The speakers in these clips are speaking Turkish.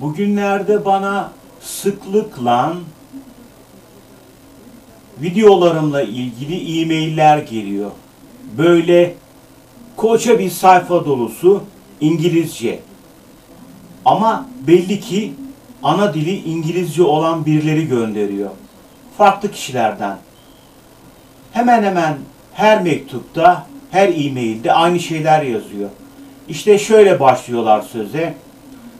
Bugünlerde bana sıklıkla videolarımla ilgili e-mailler geliyor. Böyle koca bir sayfa dolusu İngilizce. Ama belli ki ana dili İngilizce olan birileri gönderiyor. Farklı kişilerden. Hemen hemen her mektupta, her e-mailde aynı şeyler yazıyor. İşte şöyle başlıyorlar söze.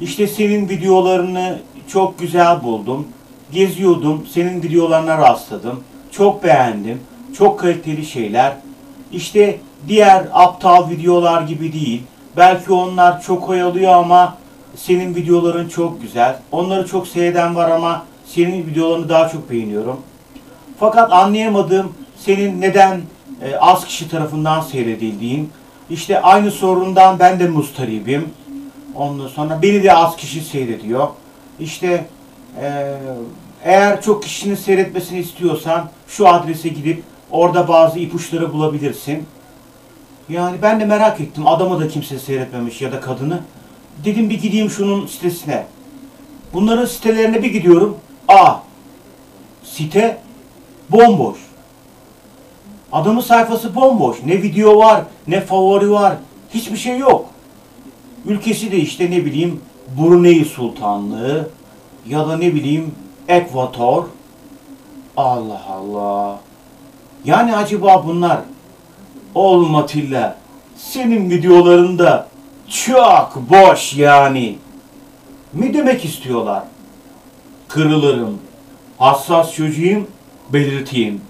İşte senin videolarını çok güzel buldum. Geziyordum, senin videolarına rastladım. Çok beğendim. Çok kaliteli şeyler. İşte diğer aptal videolar gibi değil. Belki onlar çok oyalıyor ama senin videoların çok güzel. Onları çok seyreden var ama senin videolarını daha çok beğeniyorum. Fakat anlayamadığım senin neden e, az kişi tarafından seyredildiğin. İşte aynı sorundan ben de mustaribim. Ondan sonra beni de az kişi seyrediyor. İşte e, eğer çok kişinin seyretmesini istiyorsan şu adrese gidip orada bazı ipuçları bulabilirsin. Yani ben de merak ettim. Adamı da kimse seyretmemiş ya da kadını. Dedim bir gideyim şunun sitesine. Bunların sitelerine bir gidiyorum. A. Site bomboş. Adamın sayfası bomboş. Ne video var, ne favori var. Hiçbir şey yok. Ülkesi de işte ne bileyim Brunei Sultanlığı ya da ne bileyim Ekvator. Allah Allah. Yani acaba bunlar olmatilla senin videolarında çok boş yani. Mi demek istiyorlar? Kırılırım. Hassas çocuğum belirteyim.